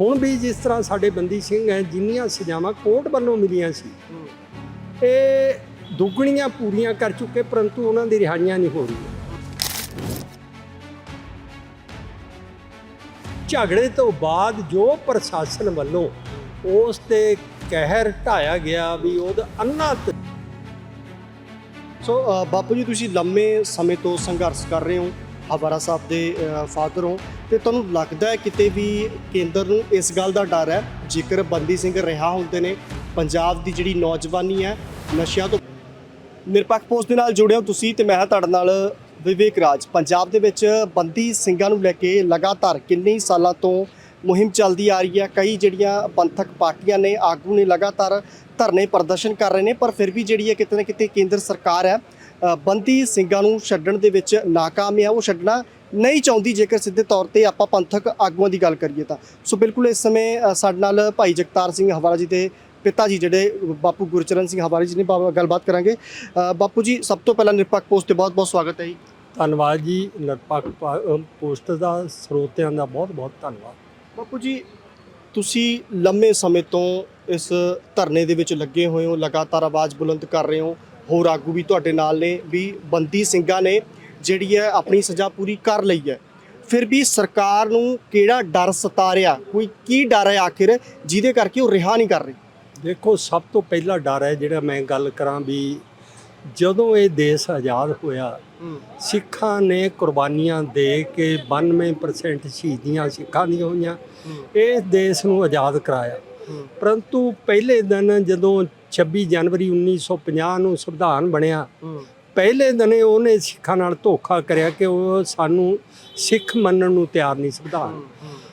ਹੁਣ ਵੀ ਜਿਸ ਤਰ੍ਹਾਂ ਸਾਡੇ ਬੰਦੀ ਸਿੰਘ ਹੈ, ਜਿੰਨੀਆਂ ਸਜ਼ਾਵਾਂ ਕੋਰਟ ਵੱਲੋਂ ਮਿਲੀਆਂ ਸੀ, ਇਹ ਦੁੱਗਣੀਆਂ ਪੂਰੀਆਂ ਕਰ ਚੁੱਕੇ, ਪਰੰਤੂ ਉਹਨਾਂ ਦੀ ਰਿਹਾਈਆਂ ਨਹੀਂ ਹੋ ਰਹੀਆਂ। ਝਗੜੇ ਤੋਂ ਬਾਅਦ ਜੋ ਪ੍ਰਸ਼ਾਸਨ ਵੱਲੋਂ ਉਸ ਤੇ ਕਹਿਰ ਢਾਇਆ ਗਿਆ ਵੀ ਉਹਦਾ ਅੰਨਾ ਤ- ਸੋ ਬਾਪੂ ਜੀ, ਤੁਸੀਂ ਲੰਮੇ ਸਮੇਂ ਤੋਂ ਸੰਘਰਸ਼ ਕਰ ਰਹੇ ਹੋ। ਹਵਾਰਾ ਸਾਹਿਬ ਦੇ ਫਾਦਰ ਹੋ। ਤੇ ਤੁਹਾਨੂੰ ਲੱਗਦਾ ਹੈ ਕਿਤੇ ਵੀ ਕੇਂਦਰ ਨੂੰ ਇਸ ਗੱਲ ਦਾ ਡਰ ਹੈ? ਜੇਕਰ ਬੰਦੀ ਸਿੰਘ ਰਿਹਾ ਹੁੰਦੇ ਨੇ, ਪੰਜਾਬ ਦੀ ਜਿਹੜੀ ਨੌਜਵਾਨੀ ਹੈ, ਨਸ਼ਿਆਂ ਤੋਂ ਨਿਰਪੱਖ ਪੋਸਟ ਦੇ ਨਾਲ ਜੁੜਿਓ ਤੁਸੀਂ ਤੇ ਮੈਂ ਹਾਂ ਤੁਹਾਡੇ ਨਾਲ ਵਿਵੇਕ ਰਾਜ। ਪੰਜਾਬ ਦੇ ਵਿੱਚ ਬੰਦੀ ਸਿੰਘਾਂ ਨੂੰ ਲੈ ਕੇ ਲਗਾਤਾਰ ਕਿੰਨੇ ਸਾਲਾਂ ਤੋਂ ਮੁਹਿੰਮ ਚੱਲਦੀ ਆ ਰਹੀ ਹੈ। ਕਈ ਜਿਹੜੀਆਂ ਪੰਥਕ ਪਾਰਟੀਆਂ ਨੇ ਆਗੂ ਨੇ ਲਗਾਤਾਰ ਧਰਨੇ ਪ੍ਰਦਰਸ਼ਨ ਕਰ ਰਹੇ ਨੇ, ਪਰ ਫਿਰ ਵੀ ਜਿਹੜੀ ਹੈ ਕਿਤੇ ਨਾ ਕਿਤੇ ਕੇਂਦਰ ਸਰਕਾਰ ਹੈ ਬੰਦੀ ਸਿੰਘਾਂ ਨੂੰ ਛੱਡਣ ਦੇ ਵਿੱਚ ਨਾਕਾਮ ਹੈ। ਉਹ ਛੱਡਣਾ ਨਹੀਂ ਚਾਹੁੰਦੀ ਜੇਕਰ ਸਿੱਧੇ ਤੌਰ ਤੇ ਆਪਾਂ ਪੰਥਕ ਆਗੂਆਂ ਦੀ ਗੱਲ ਕਰੀਏ ਤਾਂ। ਸੋ ਬਿਲਕੁਲ ਇਸ ਸਮੇਂ ਸਾਡੇ ਨਾਲ ਭਾਈ ਜਗਤਾਰ ਸਿੰਘ ਹਵਾਲਾ ਜੀ ਦੇ ਪਿਤਾ ਜੀ ਜਿਹੜੇ ਬਾਪੂ ਗੁਰਚਰਨ ਸਿੰਘ ਹਵਾਲਾ ਜੀ ਨੇ ਗੱਲਬਾਤ ਕਰਾਂਗੇ। ਬਾਪੂ ਜੀ ਸਭ ਤੋਂ ਪਹਿਲਾਂ ਨਿਰਪੱਖ ਪੋਸਟ ਤੇ ਬਹੁਤ ਬਹੁਤ ਸਵਾਗਤ ਹੈ ਜੀ। ਧੰਨਵਾਦ ਜੀ। ਨਿਰਪੱਖ ਪੋਸਟ ਦਾ ਸਰੋਤਿਆਂ ਦਾ ਬਹੁਤ ਬਹੁਤ ਧੰਨਵਾਦ। ਬਾਪੂ ਜੀ ਤੁਸੀਂ ਲੰਮੇ ਸਮੇਂ ਤੋਂ ਇਸ ਧਰਨੇ ਦੇ ਵਿੱਚ ਲੱਗੇ ਹੋਏ ਹੋ ਲਗਾਤਾਰ ਆਵਾਜ਼ ਬੁਲੰਦ ਕਰ ਰਹੇ ਹੋ। ਹੋਰ ਆਗੂ ਵੀ ਤੁਹਾਡੇ ਨਾਲ ਨੇ ਵੀ ਬੰਦੀ ਸਿੰਘਾਂ ਨੇ ਜਿਹੜੀ ਹੈ ਆਪਣੀ ਸਜ਼ਾ ਪੂਰੀ ਕਰ ਲਈ ਹੈ। ਫਿਰ ਵੀ ਸਰਕਾਰ ਨੂੰ ਕਿਹੜਾ ਡਰ ਸਤਾ ਰਿਹਾ ਕੋਈ ਕੀ ਡਰ ਹੈ ਆਖਿਰ ਜਿਹਦੇ ਕਰਕੇ ਉਹ ਰਿਹਾ ਨਹੀਂ ਕਰ ਰਹੀ? ਦੇਖੋ ਸਭ ਤੋਂ ਪਹਿਲਾ ਡਰ ਹੈ ਜਿਹੜਾ ਮੈਂ ਗੱਲ ਕਰਾਂ ਵੀ ਜਦੋਂ ਇਹ ਦੇਸ਼ ਆਜ਼ਾਦ ਹੋਇਆ ਸਿੱਖਾਂ ਨੇ ਕੁਰਬਾਨੀਆਂ ਦੇ ਕੇ 92% ਸ਼ਹੀਦੀਆਂ ਸਿੱਖਾਂ ਦੀਆਂ ਹੋਈਆਂ। ਇਸ ਦੇਸ਼ ਨੂੰ ਆਜ਼ਾਦ ਕਰਾਇਆ। ਪਰੰਤੂ ਪਹਿਲੇ ਦਿਨ ਜਦੋਂ 26 ਜਨਵਰੀ 1950 ਨੂੰ ਸੰਵਿਧਾਨ ਬਣਿਆ। ਪਹਿਲੇ ਦਿਨੇ ਉਹਨੇ ਸਿੱਖਾਂ ਨਾਲ ਧੋਖਾ ਕਰਿਆ ਕਿ ਉਹ ਸਾਨੂੰ ਸਿੱਖ ਮੰਨਣ ਨੂੰ ਤਿਆਰ ਨਹੀਂ ਸੰਵਿਧਾਨ।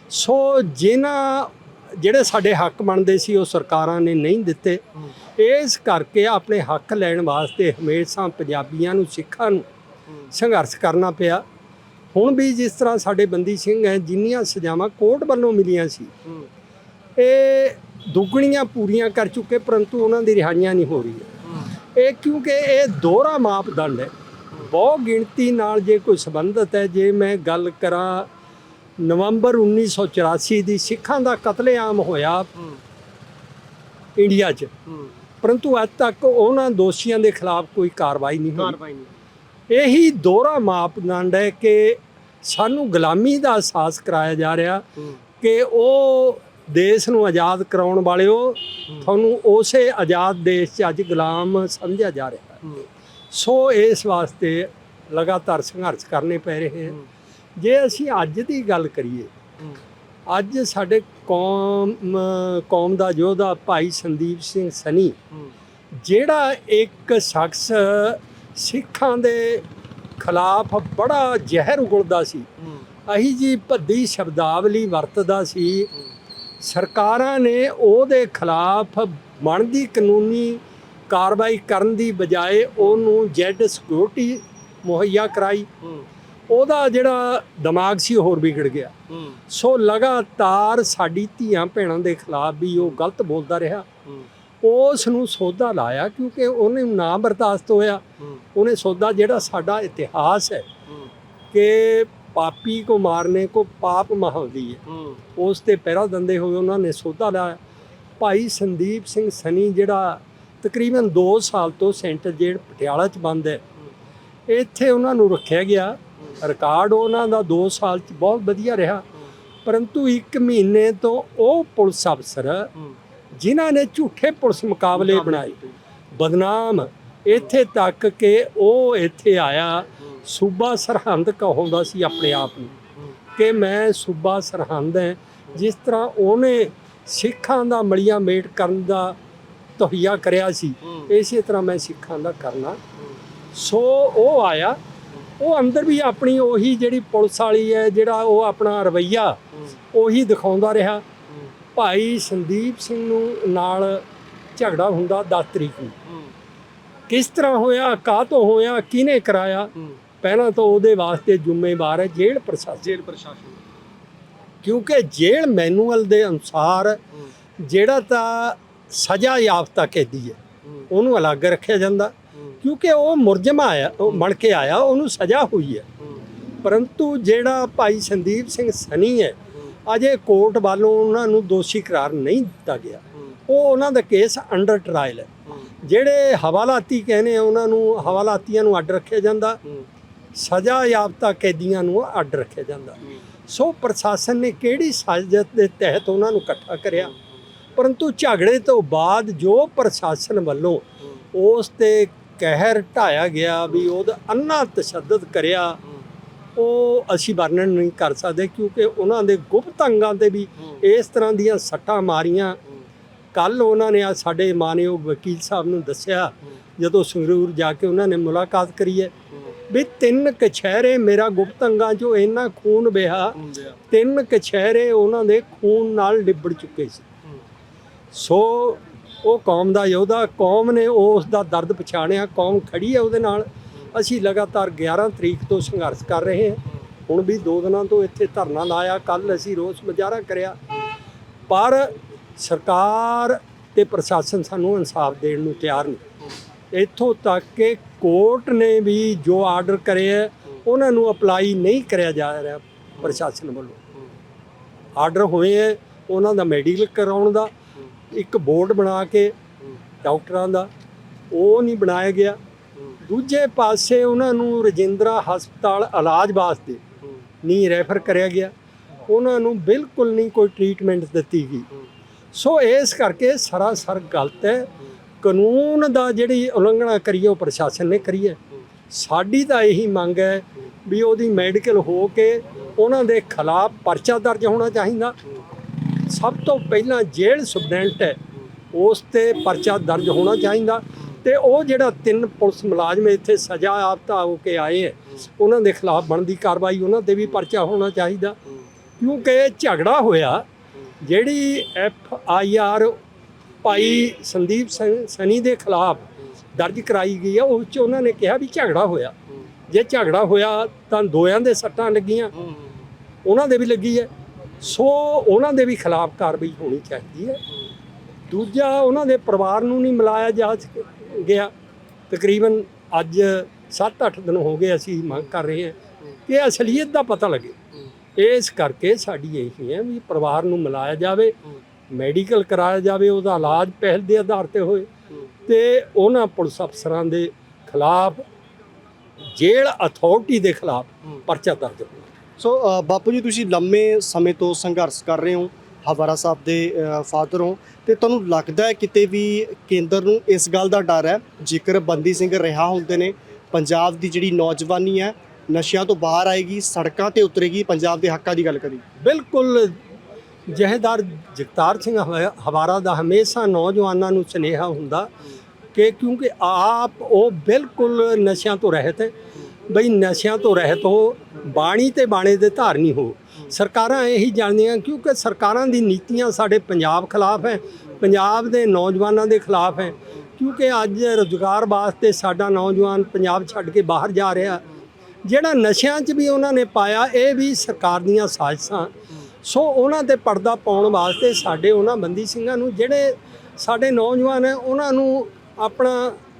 ਸੋ ਜਿਨ੍ਹਾਂ ਜਿਹੜੇ ਸਾਡੇ ਹੱਕ ਬਣਦੇ ਸੀ ਉਹ ਸਰਕਾਰਾਂ ਨੇ ਨਹੀਂ ਦਿੱਤੇ। ਇਸ ਕਰਕੇ ਆਪਣੇ ਹੱਕ ਲੈਣ ਵਾਸਤੇ ਹਮੇਸ਼ਾ ਪੰਜਾਬੀਆਂ ਨੂੰ ਸਿੱਖਾਂ ਨੂੰ ਸੰਘਰਸ਼ ਕਰਨਾ ਪਿਆ। ਹੁਣ ਵੀ ਜਿਸ ਤਰ੍ਹਾਂ ਸਾਡੇ ਬੰਦੀ ਸਿੰਘ ਹੈ ਜਿੰਨੀਆਂ ਸਜ਼ਾਵਾਂ ਕੋਰਟ ਵੱਲੋਂ ਮਿਲੀਆਂ ਸੀ। ਇਹ ਦੁੱਗਣੀਆਂ ਪੂਰੀਆਂ ਕਰ ਚੁੱਕੇ ਪਰੰਤੂ ਉਹਨਾਂ ਦੀ ਰਿਹਾਈਆਂ ਨਹੀਂ ਹੋ ਰਹੀਆਂ। ਇਹ ਕਿਉਂਕਿ ਇਹ ਦੋਹਰਾ ਮਾਪਦੰਡ ਹੈ। ਬਹੁ ਗਿਣਤੀ ਨਾਲ ਜੇ ਕੋਈ ਸੰਬੰਧਤ ਹੈ ਜੇ ਮੈਂ ਗੱਲ ਕਰਾਂ ਨਵੰਬਰ 1984 ਦੀ ਸਿੱਖਾਂ ਦਾ ਕਤਲੇਆਮ ਹੋਇਆ ਇੰਡੀਆ 'ਚ। ਪਰੰਤੂ ਅੱਜ ਤੱਕ ਉਹਨਾਂ ਦੋਸ਼ੀਆਂ ਦੇ ਖਿਲਾਫ ਕੋਈ ਕਾਰਵਾਈ ਨਹੀਂ ਹੋਈ। ਕਾਰਵਾਈ ਨਹੀਂ ਇਹੀ ਦੋਹਰਾ ਮਾਪਦੰਡ ਹੈ ਕਿ ਸਾਨੂੰ ਗੁਲਾਮੀ ਦਾ ਅਹਿਸਾਸ ਕਰਾਇਆ ਜਾ ਰਿਹਾ ਕਿ ਉਹ ਦੇਸ਼ ਨੂੰ ਆਜ਼ਾਦ ਕਰਾਉਣ ਵਾਲਿਓ ਤੁਹਾਨੂੰ ਉਸੇ ਆਜ਼ਾਦ ਦੇਸ਼ 'ਚ ਅੱਜ ਗੁਲਾਮ ਸਮਝਿਆ ਜਾ ਰਿਹਾ ਹੈ। ਸੋ ਇਸ ਵਾਸਤੇ ਲਗਾਤਾਰ ਸੰਘਰਸ਼ ਕਰਨੇ ਪੈ ਰਹੇ ਹਨ ਜੇ ਅਸੀਂ ਅੱਜ ਦੀ ਗੱਲ ਕਰੀਏ ਅੱਜ ਸਾਡੇ ਕੌਮ ਕੌਮ ਦਾ ਯੋਧਾ ਭਾਈ ਸੰਦੀਪ ਸਿੰਘ ਸਨੀ ਜਿਹੜਾ ਇੱਕ ਸ਼ਖਸ ਸਿੱਖਾਂ ਦੇ ਖਿਲਾਫ ਬੜਾ ਜ਼ਹਿਰ ਉਗਲਦਾ ਸੀ। ਅਹੀ ਜੀ ਭੱਦੀ ਸ਼ਬਦਾਵਲੀ ਵਰਤਦਾ ਸੀ। ਸਰਕਾਰਾਂ ਨੇ ਉਹਦੇ ਖਿਲਾਫ ਬਣਦੀ ਕਾਨੂੰਨੀ ਕਾਰਵਾਈ ਕਰਨ ਦੀ ਬਜਾਏ ਉਹਨੂੰ ਜੈਡ ਸਿਕਿਉਰਿਟੀ ਮੁਹੱਈਆ ਕਰਾਈ। ਉਹਦਾ ਜਿਹੜਾ ਦਿਮਾਗ ਸੀ ਹੋਰ ਵਿਗੜ ਗਿਆ। ਸੋ ਲਗਾਤਾਰ ਸਾਡੀ ਧੀਆਂ ਭੈਣਾਂ ਦੇ ਖਿਲਾਫ ਵੀ ਉਹ ਗਲਤ ਬੋਲਦਾ ਰਿਹਾ। ਉਸ ਨੂੰ ਸੋਧਾ ਲਾਇਆ ਕਿਉਂਕਿ ਉਹਨੇ ਨਾ ਬਰਦਾਸ਼ਤ ਹੋਇਆ। ਉਹਨੇ ਸੋਧਾ ਜਿਹੜਾ ਸਾਡਾ ਇਤਿਹਾਸ ਹੈ। ਕਿ ਪਾਪੀ ਕੋ ਮਾਰਨੇ ਕੋ ਪਾਪ ਮਹਾਉਂਦੀ ਹੈ। ਉਸ ਤੇ ਪਹਿਰਾ ਦੰਦੇ ਹੋਏ ਉਹਨਾਂ ਨੇ ਸੋਧਾ ਲਾਇਆ ਭਾਈ ਸੰਦੀਪ ਸਿੰਘ ਸਨੀ ਜਿਹੜਾ ਤਕਰੀਬਨ 2 ਸਾਲ ਤੋਂ ਸੈਂਟਰ ਜੇਲ੍ਹ ਪਟਿਆਲਾ 'ਚ ਬੰਦ ਹੈ। ਇੱਥੇ ਉਹਨਾਂ ਨੂੰ ਰੱਖਿਆ ਗਿਆ। ਰਿਕਾਰਡ ਉਹਨਾਂ ਦਾ 2 ਸਾਲ 'ਚ ਬਹੁਤ ਵਧੀਆ ਰਿਹਾ। ਪਰੰਤੂ 1 ਮਹੀਨੇ ਤੋਂ ਉਹ ਪੁਲਿਸ ਅਫਸਰ ਜਿਨ੍ਹਾਂ ਨੇ ਝੂਠੇ ਪੁਲਿਸ ਮੁਕਾਬਲੇ ਬਣਾਏ। ਬਦਨਾਮ ਇੱਥੇ ਤੱਕ ਕਿ ਉਹ ਇੱਥੇ ਆਇਆ। ਸੂਬਾ ਸਰਹੰਦ ਕਹਾਉਂਦਾ ਸੀ ਆਪਣੇ ਆਪ ਨੂੰ। ਕਿ ਮੈਂ ਸੂਬਾ ਸਰਹੰਦ ਹੈ ਜਿਸ ਤਰ੍ਹਾਂ ਉਹਨੇ ਸਿੱਖਾਂ ਦਾ ਮਲੀਆਂ ਮੇਟ ਕਰਨ ਦਾ ਤਹਈਆ ਕਰਿਆ ਸੀ, ਇਸੇ ਤਰ੍ਹਾਂ ਮੈਂ ਸਿੱਖਾਂ ਦਾ ਕਰਨਾ। ਸੋ ਉਹ ਆਇਆ, ਉਹ ਅੰਦਰ ਵੀ ਆਪਣੀ ਉਹੀ ਜਿਹੜੀ ਪੁਲਿਸ ਵਾਲੀ ਹੈ ਜਿਹੜਾ ਉਹ ਆਪਣਾ ਰਵਈਆ, ਉਹੀ ਦਿਖਾਉਂਦਾ ਰਿਹਾ। ਭਾਈ ਸੰਦੀਪ ਸਿੰਘ ਨੂੰ ਨਾਲ ਝਗੜਾ ਹੁੰਦਾ 10 ਤਰੀਕ ਨੂੰ। ਕਿਸ ਤਰ੍ਹਾਂ ਹੋਇਆ ਕਾਹ ਤੋਂ ਹੋਇਆ, ਕਿਹਨੇ ਕਰਾਇਆ? ਪਹਿਲਾਂ ਤਾਂ ਉਹਦੇ ਵਾਸਤੇ ਜ਼ਿੰਮੇਵਾਰ ਹੈ ਜੇਲ੍ਹ ਪ੍ਰਸ਼ਾਸਨ। ਜੇਲ੍ਹ ਪ੍ਰਸ਼ਾਸਨ। ਕਿਉਂਕਿ ਜੇਲ੍ਹ ਮੈਨੂਅਲ ਦੇ ਅਨੁਸਾਰ ਜਿਹੜਾ ਤਾਂ ਸਜ਼ਾ ਯਾਫਤਾ ਕੈਦੀ ਹੈ ਉਹਨੂੰ ਅਲੱਗ ਰੱਖਿਆ ਜਾਂਦਾ। ਕਿਉਂਕਿ ਉਹ ਮੁਰਜਮ ਆਇਆ ਉਹ ਬਣ ਕੇ ਆਇਆ ਉਹਨੂੰ ਸਜ਼ਾ ਹੋਈ ਹੈ। ਪਰੰਤੂ ਜਿਹੜਾ ਭਾਈ ਸੰਦੀਪ ਸਿੰਘ ਸਨੀ ਹੈ ਅਜੇ ਕੋਰਟ ਵੱਲੋਂ ਉਹਨਾਂ ਨੂੰ ਦੋਸ਼ੀ ਕਰਾਰ ਨਹੀਂ ਦਿੱਤਾ ਗਿਆ। ਉਹ ਉਹਨਾਂ ਦਾ ਕੇਸ ਅੰਡਰ ਟਰਾਇਲ ਹੈ। ਜਿਹੜੇ ਹਵਾਲਾਤੀ ਕਹਿੰਦੇ ਆ ਉਹਨਾਂ ਨੂੰ ਹਵਾਲਾਤੀਆਂ ਨੂੰ ਅੱਡ ਰੱਖਿਆ ਜਾਂਦਾ। ਸਜ਼ਾ ਯਾਫਤਾ ਕੈਦੀਆਂ ਨੂੰ ਅੱਡ ਰੱਖਿਆ ਜਾਂਦਾ। ਸੋ ਪ੍ਰਸ਼ਾਸਨ ਨੇ ਕਿਹੜੀ ਸਾਜ਼ਿਸ਼ ਦੇ ਤਹਿਤ ਉਹਨਾਂ ਨੂੰ ਇਕੱਠਾ ਕਰਿਆ? ਪਰੰਤੂ ਝਗੜੇ ਤੋਂ ਬਾਅਦ ਜੋ ਪ੍ਰਸ਼ਾਸਨ ਵੱਲੋਂ ਉਸ ਤੇ ਕਹਿਰ ਢਾਇਆ ਗਿਆ ਵੀ ਉਹਦਾ ਅੰਨਾ ਤਸ਼ੱਦਦ ਕਰਿਆ, ਉਹ ਅਸੀਂ ਵਰਣਨ ਨਹੀਂ ਕਰ ਸਕਦੇ ਕਿਉਂਕਿ ਉਹਨਾਂ ਦੇ ਗੁਪਤ ਅੰਗਾਂ ਤੇ ਵੀ ਇਸ ਤਰ੍ਹਾਂ ਦੀਆਂ ਸੱਟਾਂ ਮਾਰੀਆਂ। ਕੱਲ ਉਹਨਾਂ ਨੇ ਆ ਸਾਡੇ ਮਾਨਯੋਗ ਵਕੀਲ ਸਾਹਿਬ ਨੂੰ ਦੱਸਿਆ, ਜਦੋਂ ਸੰਗਰੂਰ ਜਾ ਕੇ ਉਹਨਾਂ ਨੇ ਮੁਲਾਕਾਤ ਕਰੀ ਹੈ ਵੀ ਤਿੰਨ ਕਛਹਿਰੇ ਮੇਰਾ ਗੁਪਤ ਅੰਗਾਂ 'ਚੋਂ ਇੰਨਾ ਖੂਨ ਵਹਿਆ ਤਿੰਨ ਕਛਹਿਰੇ ਉਹਨਾਂ ਦੇ ਖੂਨ ਨਾਲ ਲਿਬੜ ਚੁੱਕੇ ਸੀ। ਸੋ ਉਹ ਕੌਮ ਦਾ ਯੋਧਾ ਕੌਮ ਨੇ ਉਸ ਦਾ ਦਰਦ ਪਛਾਣਿਆ ਕੌਮ ਖੜੀ ਹੈ ਉਹਦੇ ਨਾਲ। ਅਸੀਂ ਲਗਾਤਾਰ 11 ਤਰੀਕ ਤੋਂ ਸੰਘਰਸ਼ ਕਰ ਰਹੇ ਹਾਂ। ਹੁਣ ਵੀ ਦੋ ਦਿਨਾਂ ਤੋਂ ਇੱਥੇ ਧਰਨਾ ਲਾਇਆ ਕੱਲ ਅਸੀਂ ਰੋਸ ਮੁਜ਼ਾਹਰਾ ਕਰਿਆ। ਪਰ ਸਰਕਾਰ ਤੇ ਪ੍ਰਸ਼ਾਸਨ ਸਾਨੂੰ ਇਨਸਾਫ ਦੇਣ ਨੂੰ ਤਿਆਰ ਨਹੀਂ। ਇੱਥੋਂ ਤੱਕ ਕਿ ਕੋਰਟ ਨੇ ਵੀ ਜੋ ਆਰਡਰ ਕਰੇ ਹੈ, ਉਹਨਾਂ ਨੂੰ ਅਪਲਾਈ ਨਹੀਂ ਕਰਿਆ ਜਾ ਰਿਹਾ ਪ੍ਰਸ਼ਾਸਨ ਵੱਲੋਂ। ਆਰਡਰ ਹੋਏ ਹੈ, ਉਹਨਾਂ ਦਾ ਮੈਡੀਕਲ ਕਰਾਉਣ ਦਾ, ਇੱਕ ਬੋਰਡ ਬਣਾ ਕੇ ਡਾਕਟਰਾਂ ਦਾ, ਉਹ ਨਹੀਂ ਬਣਾਇਆ ਗਿਆ। ਦੂਜੇ ਪਾਸੇ ਉਹਨਾਂ ਨੂੰ ਰਜਿੰਦਰਾ ਹਸਪਤਾਲ ਇਲਾਜ ਵਾਸਤੇ ਨਹੀਂ ਰੈਫਰ ਕਰਿਆ ਗਿਆ। ਉਹਨਾਂ ਨੂੰ ਬਿਲਕੁਲ ਨਹੀਂ ਕੋਈ ਟ੍ਰੀਟਮੈਂਟ ਦਿੱਤੀ ਗਈ। ਸੋ ਇਸ ਕਰਕੇ ਸਰਾਸਰ ਗਲਤ ਹੈ ਕਾਨੂੰਨ ਦਾ ਜਿਹੜੀ ਉਲੰਘਣਾ ਕਰੀਏ ਉਹ ਪ੍ਰਸ਼ਾਸਨ ਨੇ ਕਰੀ ਹੈ। ਸਾਡੀ ਤਾਂ ਇਹੀ ਮੰਗ ਹੈ ਵੀ ਉਹਦੀ ਮੈਡੀਕਲ ਹੋ ਕੇ ਉਹਨਾਂ ਦੇ ਖਿਲਾਫ ਪਰਚਾ ਦਰਜ ਹੋਣਾ ਚਾਹੀਦਾ। ਸਭ ਤੋਂ ਪਹਿਲਾਂ ਜੇਲ੍ਹ ਸੁਪਰਡੈਂਟ ਹੈ ਉਸ ਤੇ ਪਰਚਾ ਦਰਜ ਹੋਣਾ ਚਾਹੀਦਾ ਤੇ ਉਹ ਜਿਹੜਾ ਤਿੰਨ ਪੁਲਿਸ ਮੁਲਾਜ਼ਮ ਇੱਥੇ ਸਜ਼ਾ ਆਫਤਾ ਹੋ ਕੇ ਆਏ ਹੈ ਉਹਨਾਂ ਦੇ ਖਿਲਾਫ ਬਣਦੀ ਕਾਰਵਾਈ ਉਹਨਾਂ ਤੇ ਵੀ ਪਰਚਾ ਹੋਣਾ ਚਾਹੀਦਾ। ਕਿਉਂਕਿ ਝਗੜਾ ਹੋਇਆ ਜਿਹੜੀ ਐਫ ਆਈ ਆਰ ਭਾਈ ਸੰਦੀਪ ਸਨੀ ਦੇ ਖਿਲਾਫ ਦਰਜ ਕਰਾਈ ਗਈ ਆ, ਉਸ 'ਚ ਉਹਨਾਂ ਨੇ ਕਿਹਾ ਵੀ ਝਗੜਾ ਹੋਇਆ। ਜੇ ਝਗੜਾ ਹੋਇਆ ਤਾਂ ਦੋਆਂ ਦੇ ਸੱਟਾਂ ਲੱਗੀਆਂ, ਉਹਨਾਂ ਦੇ ਵੀ ਲੱਗੀ ਹੈ। ਸੋ ਉਹਨਾਂ ਦੇ ਵੀ ਖਿਲਾਫ ਕਾਰਵਾਈ ਹੋਣੀ ਚਾਹੀਦੀ ਹੈ। ਦੂਜਾ, ਉਹਨਾਂ ਦੇ ਪਰਿਵਾਰ ਨੂੰ ਨਹੀਂ ਮਿਲਾਇਆ ਜਾ ਗਿਆ। ਤਕਰੀਬਨ ਅੱਜ 7-8 ਦਿਨ ਹੋ ਗਏ ਅਸੀਂ ਮੰਗ ਕਰ ਰਹੇ ਹਾਂ ਕਿ ਅਸਲੀਅਤ ਦਾ ਪਤਾ ਲੱਗੇ। ਇਸ ਕਰਕੇ ਸਾਡੀ ਇਹੀ ਹੈ ਵੀ ਪਰਿਵਾਰ ਨੂੰ ਮਿਲਾਇਆ ਜਾਵੇ। ਮੈਡੀਕਲ ਕਰਾਇਆ ਜਾਵੇ ਉਹਦਾ ਇਲਾਜ ਪਹਿਲ ਦੇ ਆਧਾਰ ਤੇ ਹੋਏ। ਤੇ ਉਹਨਾਂ ਪੁਲਿਸ ਅਫਸਰਾਂ ਦੇ ਖਿਲਾਫ ਜੇਲ੍ਹ ਅਥਾਰਟੀ ਦੇ ਖਿਲਾਫ ਪਰਚਾ ਦਰਜ ਹੋਵੇ ਸੋ ਬਾਪੂ ਜੀ ਤੁਸੀਂ ਲੰਮੇ ਸਮੇਂ ਤੋਂ ਸੰਘਰਸ਼ ਕਰ ਰਹੇ ਹੋ ਹਵਾਰਾ ਸਾਹਿਬ ਦੇ ਫਾਦਰ ਹੋ। ਤੇ ਤੁਹਾਨੂੰ ਲੱਗਦਾ ਹੈ ਕਿਤੇ ਵੀ ਕੇਂਦਰ ਨੂੰ ਇਸ ਗੱਲ ਦਾ ਡਰ ਹੈ? ਜੇਕਰ ਬੰਦੀ ਸਿੰਘ ਰਿਹਾ ਹੁੰਦੇ ਨੇ ਪੰਜਾਬ ਦੀ ਜਿਹੜੀ ਨੌਜਵਾਨੀ ਹੈ ਨਸ਼ਿਆਂ ਤੋਂ ਬਾਹਰ ਆਏਗੀ ਸੜਕਾਂ ਤੇ ਉਤਰੇਗੀ ਪੰਜਾਬ ਦੇ ਹੱਕਾਂ ਦੀ ਗੱਲ ਕਰੀ ਬਿਲਕੁਲ ਜਹੇਦਾਰ ਜਗਤਾਰ ਸਿੰਘ ਹਵਾ- ਹਵਾਰਾ ਦਾ ਹਮੇਸ਼ਾ ਨੌਜਵਾਨਾਂ ਨੂੰ ਸੁਨੇਹਾ ਹੁੰਦਾ ਕਿ ਕਿਉਂਕਿ ਆਪ ਉਹ ਬਿਲਕੁਲ ਨਸ਼ਿਆਂ ਤੋਂ ਰਹਿਤ ਹੈ। ਬਈ ਨਸ਼ਿਆਂ ਤੋਂ ਰਹਿਤ ਹੋ, ਬਾਣੀ ਤੇ ਬਾਣੇ ਦੇ ਧਾਰਨੀ ਹੋ। ਸਰਕਾਰਾਂ ਇਹੀ ਜਾਣਦੀਆਂ ਕਿਉਂਕਿ ਸਰਕਾਰਾਂ ਦੀ ਨੀਤੀਆਂ ਸਾਡੇ ਪੰਜਾਬ ਖਿਲਾਫ ਹੈ, ਪੰਜਾਬ ਦੇ ਨੌਜਵਾਨਾਂ ਦੇ ਖਿਲਾਫ ਹੈ। ਕਿਉਂਕਿ ਅੱਜ ਰੁਜ਼ਗਾਰ ਵਾਸਤੇ ਸਾਡਾ ਨੌਜਵਾਨ ਪੰਜਾਬ ਛੱਡ ਕੇ ਬਾਹਰ ਜਾ ਰਿਹਾ। ਜਿਹੜਾ ਨਸ਼ਿਆਂ 'ਚ ਵੀ ਉਹਨਾਂ ਨੇ ਪਾਇਆ, ਇਹ ਵੀ ਸਰਕਾਰ ਦੀਆਂ ਸਾਜ਼ਿਸ਼ਾਂ। ਸੋ ਉਹਨਾਂ ਤੇ ਪਰਦਾ ਪਾਉਣ ਵਾਸਤੇ ਸਾਡੇ ਉਹਨਾਂ ਬੰਦੀ ਸਿੰਘਾਂ ਨੂੰ ਜਿਹੜੇ ਸਾਡੇ ਨੌਜਵਾਨ ਹੈ ਉਹਨਾਂ ਨੂੰ ਆਪਣਾ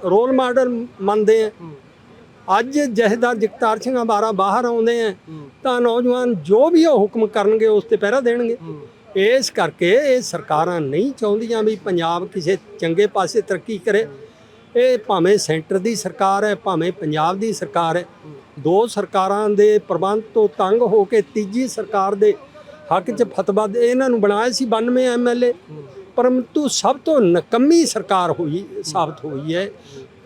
ਰੋਲ ਮਾਡਲ ਮੰਨਦੇ ਆ ਅੱਜ ਜਹੇਦਾਰ ਜਗਤਾਰ ਸਿੰਘ ਬਾਰਾ ਬਾਹਰ ਆਉਂਦੇ ਆ ਤਾਂ ਨੌਜਵਾਨ ਜੋ ਵੀ ਉਹ ਹੁਕਮ ਕਰਨਗੇ ਉਸ ਤੇ ਪਹਿਰਾ ਦੇਣਗੇ। ਇਸ ਕਰਕੇ ਇਹ ਸਰਕਾਰਾਂ ਨਹੀਂ ਚਾਹੁੰਦੀਆਂ ਵੀ ਪੰਜਾਬ ਕਿਸੇ ਚੰਗੇ ਪਾਸੇ ਤਰੱਕੀ ਕਰੇ। ਇਹ ਭਾਵੇਂ ਸੈਂਟਰ ਦੀ ਸਰਕਾਰ ਹੈ ਭਾਵੇਂ ਪੰਜਾਬ ਦੀ ਸਰਕਾਰ ਹੈ। ਦੋ ਸਰਕਾਰਾਂ ਦੇ ਪ੍ਰਬੰਧ ਤੋਂ ਤੰਗ ਹੋ ਕੇ ਤੀਜੀ ਸਰਕਾਰ ਦੇ ਹੱਕ 'ਚ ਫਤਵਾ ਇਹਨਾਂ ਨੂੰ ਬਣਾਇਆ ਸੀ 92 ਐਮਐਲਏ ਪਰੰਤੂ ਸਭ ਤੋਂ ਨਕੰਮੀ ਸਰਕਾਰ ਹੋਈ, ਸਾਬਤ ਹੋਈ ਹੈ।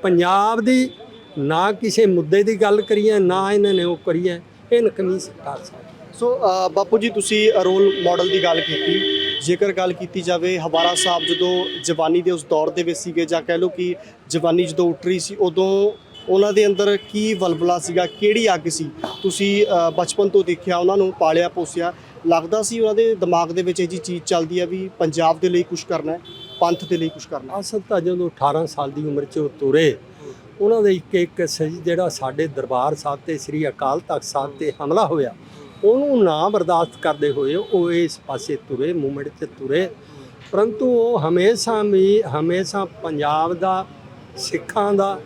ਪੰਜਾਬ ਦੀ ਨਾ ਕਿਸੇ ਮੁੱਦੇ ਦੀ ਗੱਲ ਕਰੀਏ ਨਾ ਇਹਨਾਂ ਨੇ ਉਹ ਕਰੀਏ ਇਹ ਨਕੰਮੀ ਸਰਕਾਰ ਸਾਡੀ ਸੋ ਬਾਪੂ ਜੀ, ਤੁਸੀਂ ਰੋਲ ਮਾਡਲ ਦੀ ਗੱਲ ਕੀਤੀ। ਜੇਕਰ ਗੱਲ ਕੀਤੀ ਜਾਵੇ, ਹਵਾਰਾ ਸਾਹਿਬ ਜਦੋਂ ਜਵਾਨੀ ਦੇ ਉਸ ਦੌਰ ਦੇ ਵਿੱਚ ਸੀਗੇ ਜਾਂ ਕਹਿ ਲਓ ਕਿ ਜਵਾਨੀ ਜਦੋਂ ਉੱਠ ਰਹੀ ਸੀ, ਉਦੋਂ ਉਹਨਾਂ ਦੇ ਅੰਦਰ ਕੀ ਵਲਵਲਾ ਸੀਗਾ, ਕਿਹੜੀ ਅੱਗ ਸੀ? ਤੁਸੀਂ ਬਚਪਨ ਤੋਂ ਦੇਖਿਆ, ਉਹਨਾਂ ਨੂੰ ਪਾਲਿਆ ਪੋਸਿਆ। ਲੱਗਦਾ ਸੀ ਉਹਨਾਂ ਦੇ ਦਿਮਾਗ ਦੇ ਵਿੱਚ ਇਹ ਜੀ ਚੀਜ਼ ਚੱਲਦੀ ਹੈ ਵੀ ਪੰਜਾਬ ਦੇ ਲਈ ਕੁਝ ਕਰਨਾ ਹੈ, ਪੰਥ ਦੇ ਲਈ ਕੁਝ ਕਰਨਾ ਅਸਲ ਤਾਂ ਜਦੋਂ 18 ਸਾਲ ਦੀ ਉਮਰ 'ਚ ਉਹ ਤੁਰੇ, ਉਹਨਾਂ ਦੇ ਇੱਕ ਇੱਕ ਸਹੀ ਜਿਹੜਾ ਸਾਡੇ ਦਰਬਾਰ ਸਾਹਿਬ ਤੇ ਸ੍ਰੀ ਅਕਾਲ ਤਖਤ ਸਾਹਿਬ ਤੇ ਹਮਲਾ ਹੋਇਆ, ਉਹਨੂੰ ਨਾ ਬਰਦਾਸ਼ਤ ਕਰਦੇ ਹੋਏ ਉਹ ਇਸ ਪਾਸੇ ਤੁਰੇ ਮੂਵਮੈਂਟ 'ਤੇ ਤੁਰੇ। ਪਰੰਤੂ ਉਹ ਹਮੇਸ਼ਾ ਵੀ, ਹਮੇਸ਼ਾ ਪੰਜਾਬ ਦਾ, ਸਿੱਖਾਂ ਦਾ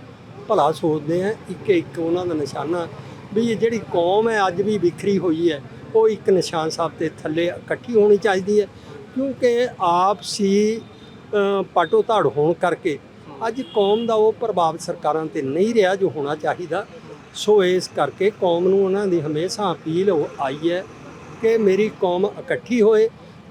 ਭਲਾ ਸੋਚਦੇ ਆ, ਇੱਕ ਇੱਕ ਉਹਨਾਂ ਦਾ ਨਿਸ਼ਾਨਾ ਵੀ ਇਹ ਜਿਹੜੀ ਕੌਮ ਹੈ ਅੱਜ ਵੀ ਵਿਖਰੀ ਹੋਈ ਹੈ ਉਹ ਇੱਕ ਨਿਸ਼ਾਨ ਸਾਹਿਬ ਦੇ ਥੱਲੇ ਇਕੱਠੀ ਹੋਣੀ ਚਾਹੀਦੀ ਹੈ ਕਿਉਂਕਿ ਆਪਸੀ ਅ, ਪਾਟੋ ਧਾੜ ਹੋਣ ਕਰਕੇ ਅੱਜ ਕੌਮ ਦਾ ਉਹ ਪ੍ਰਭਾਵ ਸਰਕਾਰਾਂ ਤੇ ਨਹੀਂ ਰਿਹਾ ਜੋ ਹੋਣਾ ਚਾਹੀਦਾ। ਸੋ ਇਸ ਕਰਕੇ ਕੌਮ ਨੂੰ ਉਹਨਾਂ ਦੀ ਹਮੇਸ਼ਾ ਅਪੀਲ ਉਹ ਆਈ ਹੈ ਕਿ ਮੇਰੀ ਕੌਮ ਇਕੱਠੀ ਹੋਏ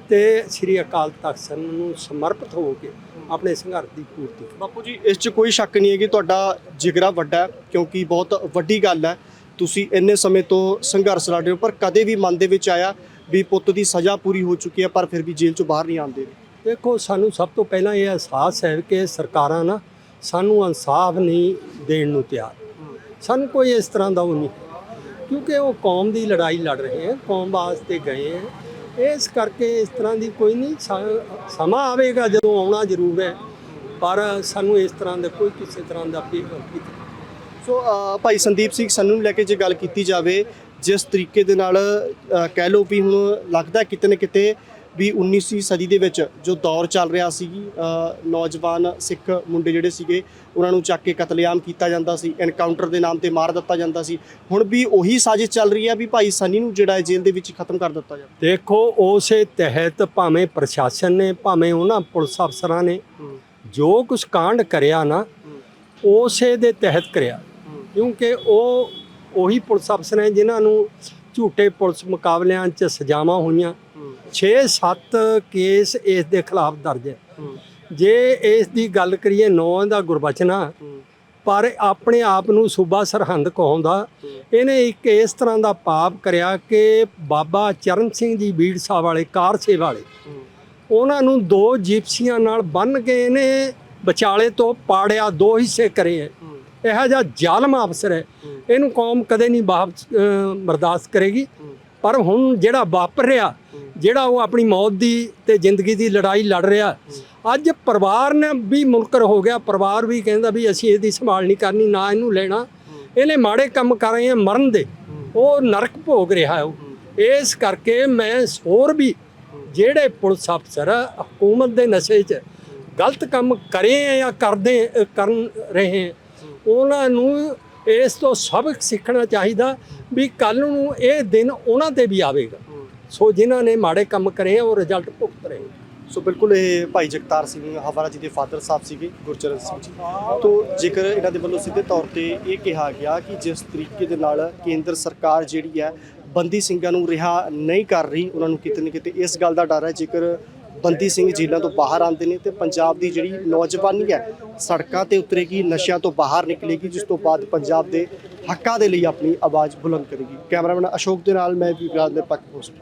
ਤੇ ਸ੍ਰੀ ਅਕਾਲ ਤਖਤ ਸਾਹਿਬ ਨੂੰ ਸਮਰਪਿਤ ਹੋ ਕੇ ਆਪਣੇ ਸੰਘਰਸ਼ ਦੀ ਪੂਰਤੀ ਬਾਪੂ ਜੀ ਇਸ 'ਚ ਕੋਈ ਸ਼ੱਕ ਨਹੀਂ ਹੈ ਕਿ ਤੁਹਾਡਾ ਜਿਗਰਾ ਵੱਡਾ ਹੈ ਕਿਉਂਕਿ ਬਹੁਤ ਵੱਡੀ ਗੱਲ ਹੈ। ਤੁਸੀਂ ਇੰਨੇ ਸਮੇਂ ਤੋਂ ਸੰਘਰਸ਼ ਲੜ ਰਹੇ ਹੋ, ਪਰ ਕਦੇ ਵੀ ਮਨ ਦੇ ਵਿੱਚ ਆਇਆ ਵੀ ਪੁੱਤ ਦੀ ਸਜ਼ਾ ਪੂਰੀ ਹੋ ਚੁੱਕੀ ਹੈ, ਪਰ ਫਿਰ ਵੀ ਜੇਲ੍ਹ 'ਚੋਂ ਬਾਹਰ ਨਹੀਂ ਆਉਂਦੇ? ਦੇਖੋ, ਸਾਨੂੰ ਸਭ ਤੋਂ ਪਹਿਲਾਂ ਇਹ ਅਹਿਸਾਸ ਹੈ ਕਿ ਸਰਕਾਰਾਂ ਨਾ ਸਾਨੂੰ ਇਨਸਾਫ ਨਹੀਂ ਦੇਣ ਨੂੰ ਤਿਆਰ। ਸਾਨੂੰ ਕੋਈ ਇਸ ਤਰ੍ਹਾਂ ਦਾ ਉਹ ਨਹੀਂ, ਕਿਉਂਕਿ ਉਹ ਕੌਮ ਦੀ ਲੜਾਈ ਲੜ ਰਹੇ ਹੈ, ਕੌਮ ਵਾਸਤੇ ਗਏ ਹੈ। ਇਸ ਕਰਕੇ ਇਸ ਤਰ੍ਹਾਂ ਦੀ ਕੋਈ ਨਹੀਂ ਸਮਾਂ ਆਵੇਗਾ ਜਦੋਂ ਆਉਣਾ ਜ਼ਰੂਰ ਹੈ, ਪਰ ਸਾਨੂੰ ਇਸ ਤਰ੍ਹਾਂ ਦਾ ਕੋਈ ਕਿਸੇ ਤਰ੍ਹਾਂ ਦਾ ਵੀ ਸੋ ਭਾਈ ਸੰਦੀਪ ਸਿੰਘ ਸੰਨੂ ਨੂੰ ਲੈ ਕੇ ਜੇ ਗੱਲ ਕੀਤੀ ਜਾਵੇ ਜਿਸ ਤਰੀਕੇ ਦੇ ਨਾਲ ਕਹਿ ਲਓ ਵੀ ਹੁਣ ਲੱਗਦਾ ਕਿਤੇ ਨਾ ਕਿਤੇ ਵੀ 19ਵੀਂ ਸਦੀ ਦੇ ਵਿੱਚ ਜੋ ਦੌਰ ਚੱਲ ਰਿਹਾ ਸੀ ਨੌਜਵਾਨ ਸਿੱਖ ਮੁੰਡੇ ਜਿਹੜੇ ਸੀਗੇ ਉਹਨਾਂ ਨੂੰ ਚੱਕ ਕੇ ਕਤਲੇਆਮ ਕੀਤਾ ਜਾਂਦਾ ਸੀ ਐਨਕਾਊਂਟਰ ਦੇ ਨਾਮ ਤੇ ਮਾਰ ਦਿੱਤਾ ਜਾਂਦਾ ਸੀ। ਹੁਣ ਵੀ ਉਹੀ ਸਾਜ਼ਿਸ਼ ਚੱਲ ਰਹੀ ਹੈ ਵੀ ਭਾਈ ਸੰਨੀ ਨੂੰ ਜਿਹੜਾ ਹੈ ਜੇਲ੍ਹ ਦੇ ਵਿੱਚ ਖਤਮ ਕਰ ਦਿੱਤਾ ਜਾਵੇ। ਦੇਖੋ ਉਸੇ ਤਹਿਤ ਭਾਵੇਂ ਪ੍ਰਸ਼ਾਸਨ ਨੇ ਭਾਵੇਂ ਉਹਨਾਂ ਪੁਲਿਸ ਅਫਸਰਾਂ ਨੇ ਜੋ ਕੁਝ ਕਾਂਡ ਕਰਿਆ ਨਾ ਉਸੇ ਦੇ ਤਹਿਤ ਕਰਿਆ। ਕਿਉਂਕਿ ਉਹ ਉਹੀ ਪੁਲਿਸ ਅਫਸਰ ਹੈ ਜਿਨ੍ਹਾਂ ਨੂੰ ਝੂਠੇ ਪੁਲਿਸ ਮੁਕਾਬਲਿਆਂ 'ਚ ਸਜ਼ਾਵਾਂ ਹੋਈਆਂ। 6-7 ਕੇਸ ਇਸ ਦੇ ਖਿਲਾਫ ਦਰਜ ਹੈ। ਜੇ ਇਸ ਦੀ ਗੱਲ ਕਰੀਏ ਨੌਂ ਦਾ ਗੁਰਬਚਨਾ ਪਰ ਆਪਣੇ ਆਪ ਨੂੰ ਸੂਬਾ ਸਰਹੰਦ ਕਹਾਉਂਦਾ ਇਹਨੇ ਇੱਕ ਇਸ ਤਰ੍ਹਾਂ ਦਾ ਪਾਪ ਕਰਿਆ ਕਿ ਬਾਬਾ ਚਰਨ ਸਿੰਘ ਜੀ ਬੀੜ ਸਾਹਿਬ ਵਾਲੇ ਕਾਰ ਸੇਵਾ ਵਾਲੇ ਉਹਨਾਂ ਨੂੰ ਦੋ ਜਿਪਸੀਆਂ ਨਾਲ ਬੰਨ ਕੇ ਇਹਨੇ ਵਿਚਾਲੇ ਤੋਂ ਪਾੜਿਆ ਦੋ ਹਿੱਸੇ ਕਰੇ ਹੈ। ਇਹੋ ਜਿਹਾ ਜ਼ਾਲਮ ਅਫਸਰ ਹੈ। ਇਹਨੂੰ ਕੌਮ ਕਦੇ ਨਹੀਂ ਵਾਪਸ ਬਰਦਾਸ਼ਤ ਕਰੇਗੀ। ਪਰ ਹੁਣ ਜਿਹੜਾ ਵਾਪਰ ਰਿਹਾ ਜਿਹੜਾ ਉਹ ਆਪਣੀ ਮੌਤ ਦੀ ਤੇ ਜ਼ਿੰਦਗੀ ਦੀ ਲੜਾਈ ਲੜ ਰਿਹਾ ਅੱਜ ਪਰਿਵਾਰ ਨੇ ਵੀ ਮੁਨਕਰ ਹੋ ਗਿਆ। ਪਰਿਵਾਰ ਵੀ ਕਹਿੰਦਾ ਵੀ ਅਸੀਂ ਇਹਦੀ ਸੰਭਾਲ ਨਹੀਂ ਕਰਨੀ ਨਾ ਇਹਨੂੰ ਲੈਣਾ। ਇਹਨੇ ਮਾੜੇ ਕੰਮ ਕਰ ਰਹੇ ਆ ਮਰਨ ਦੇ। ਉਹ ਨਰਕ ਭੋਗ ਰਿਹਾ ਉਹ। ਇਸ ਕਰਕੇ ਮੈਂ ਹੋਰ ਵੀ ਜਿਹੜੇ ਪੁਲਿਸ ਅਫਸਰ ਹਕੂਮਤ ਦੇ ਨਸ਼ੇ 'ਚ ਗਲਤ ਕੰਮ ਕਰੇ ਆ ਜਾਂ ਕਰਦੇ ਕਰਨ ਰਹੇ ਆ, ਉਹਨਾਂ ਨੂੰ ਇਸ ਤੋਂ ਸਬਕ ਸਿੱਖਣਾ ਚਾਹੀਦਾ ਵੀ ਕੱਲ ਨੂੰ ਇਹ ਦਿਨ ਉਹਨਾਂ ਤੇ ਵੀ ਆਵੇਗਾ। ਸੋ ਜਿਨ੍ਹਾਂ ਨੇ ਮਾੜੇ ਕੰਮ ਕਰੇ ਉਹ ਰਿਜ਼ਲਟ ਭੁਗਤ ਰਹੇ ਸੋ ਬਿਲਕੁਲ ਇਹ ਭਾਈ ਜਗਤਾਰ ਸਿੰਘ ਹਵਾਰਾ ਜੀ ਦੇ ਫਾਦਰ ਸਾਹਿਬ ਸੀਗੇ, ਗੁਰਚਰਨ ਸਿੰਘ ਜੀ। ਤੋਂ ਜੇਕਰ ਇਹਨਾਂ ਦੇ ਵੱਲੋਂ ਸਿੱਧੇ ਤੌਰ ਤੇ ਇਹ ਕਿਹਾ ਗਿਆ ਕਿ ਜਿਸ ਤਰੀਕੇ ਦੇ ਨਾਲ ਕੇਂਦਰ ਸਰਕਾਰ ਜਿਹੜੀ ਹੈ, ਬੰਦੀ ਸਿੰਘਾਂ ਨੂੰ ਰਿਹਾ ਨਹੀਂ ਕਰ ਰਹੀ, ਉਹਨਾਂ ਨੂੰ ਕਿਤੇ ਨਾ ਕਿਤੇ ਇਸ ਗੱਲ ਦਾ ਡਰ ਹੈ। ਜੇਕਰ ਬੰਦੀ ਸਿੰਘ ਜੇਲ੍ਹਾਂ ਤੋਂ ਬਾਹਰ ਆਉਂਦੇ ਨੇ ਤੇ ਪੰਜਾਬ ਦੀ ਜਿਹੜੀ ਨੌਜਵਾਨੀ ਹੈ, ਸੜਕਾਂ ਤੇ ਉਤਰੇਗੀ, ਨਸ਼ਿਆਂ ਤੋਂ ਬਾਹਰ ਨਿਕਲੇਗੀ, ਜਿਸ ਤੋਂ ਬਾਅਦ ਪੰਜਾਬ ਦੇ ਹੱਕਾਂ ਦੇ ਲਈ ਆਪਣੀ ਆਵਾਜ਼ ਬੁਲੰਦ ਕਰੇਗੀ। ਕੈਮਰਾਮੈਨ ਅਸ਼ੋਕ ਦੇ ਨਾਲ ਮੈਂ ਵੀ ਵਿਰਾਜ ਦੇ ਪੱਕ ਪੋਸਟ।